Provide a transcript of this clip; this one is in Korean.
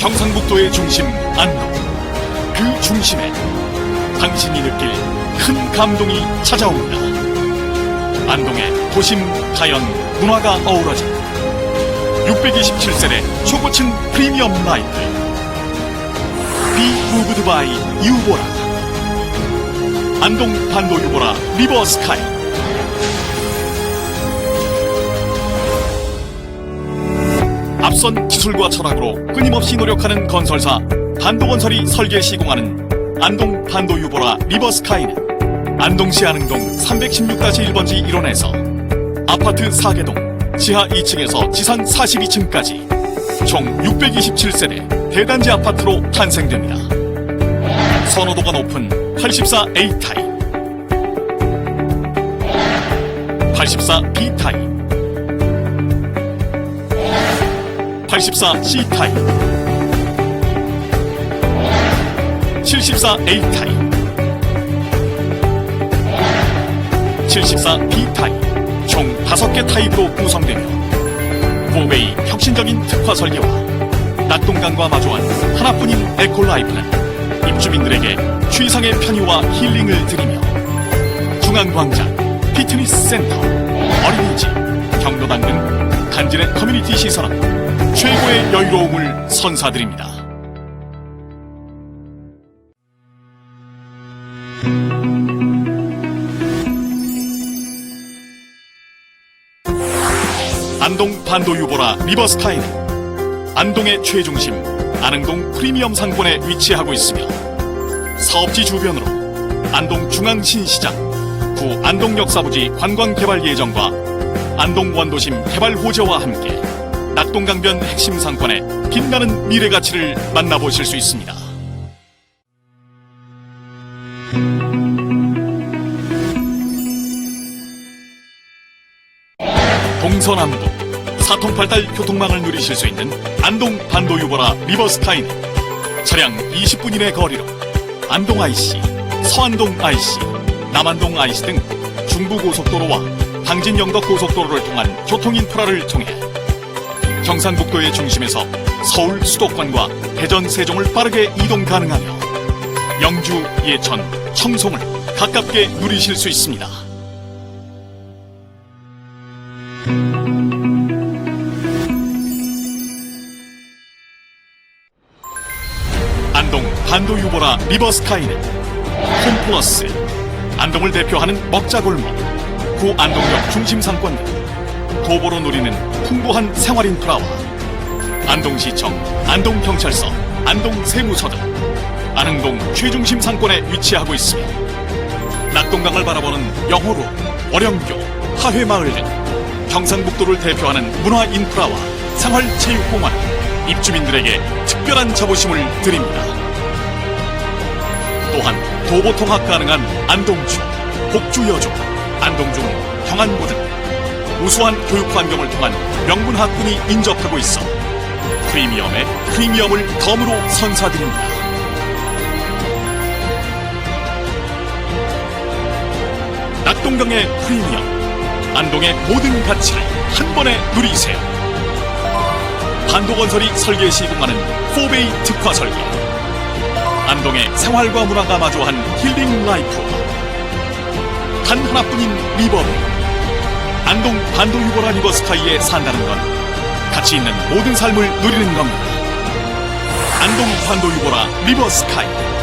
경상북도의 중심 안동. 그 중심에 당신이 느낄 큰 감동이 찾아옵니다. 안동의 도심, 자연, 문화가 어우러진 627세대 초고층 프리미엄 라이프. 비 무브드 바이 유보라. 안동 반도 유보라 리버 스카이. 앞선 기술과 철학으로 끊임없이 노력하는 건설사 반도건설이 설계 시공하는 안동 반도유보라 리버스카이는 안동시 안흥동 316-1번지 1원에서 아파트 4개동 지하 2층에서 지상 42층까지 총 627세대 대단지 아파트로 탄생됩니다. 선호도가 높은 84A 타입, 84B 타입, 84C 타입, 74A 타입, 74B 타입, 총 5개 타입으로 구성되며 포베이 혁신적인 특화 설계와 낙동강과 마주한 하나뿐인 에콜라이프는 입주민들에게 최상의 편의와 힐링을 드리며 중앙광장, 피트니스 센터, 어린이집, 경로당 등 간지의 커뮤니티 시설은 최고의 여유로움을 선사드립니다. 안동 반도 유보라 리버스타인 안동의 최중심 안흥동 프리미엄 상권에 위치하고 있으며 사업지 주변으로 안동 중앙신시장 구 안동 역 사부지 관광개발 예정과 안동 원도심 개발 호재와 함께 낙동강변 핵심 상권의 빛나는 미래 가치를 만나보실 수 있습니다. 동서남북 사통팔달 교통망을 누리실 수 있는 안동 반도 유보라 리버스카이는 차량 20분 이내 거리로 안동 IC, 서안동 IC, 남안동 IC 등 중부고속도로와 당진 영덕 고속도로를 통한 교통 인프라를 통해 경상북도의 중심에서 서울 수도권과 대전 세종을 빠르게 이동 가능하며 영주, 예천, 청송을 가깝게 누리실 수 있습니다. 안동 반도 유보라 리버스카이는 홈플러스 안동을 대표하는 먹자골목 구 안동역 중심 상권 등 도보로 누리는 풍부한 생활 인프라와 안동시청, 안동경찰서, 안동세무서 등 안흥동 최중심 상권에 위치하고 있으며 낙동강을 바라보는 영호로, 월영교, 하회마을 등 경상북도를 대표하는 문화 인프라와 생활체육공원. 입주민들에게 특별한 자부심을 드립니다. 또한 도보 통학 가능한 안동주, 복주여주, 안동중, 경안고 등 우수한 교육 환경을 통한 명문 학군이 인접하고 있어 프리미엄의 프리미엄을 덤으로 선사드립니다. 낙동강의 프리미엄, 안동의 모든 가치를 한 번에 누리세요. 반도건설이 설계 시공하는 4베이 특화 설계. 안동의 생활과 문화가 마주한 힐링 라이프와 단 하나뿐인 리버브. 안동 반도 유보라 리버스카이에 산다는 건 가치 있는 모든 삶을 누리는 겁니다. 안동 반도 유보라 리버스카이.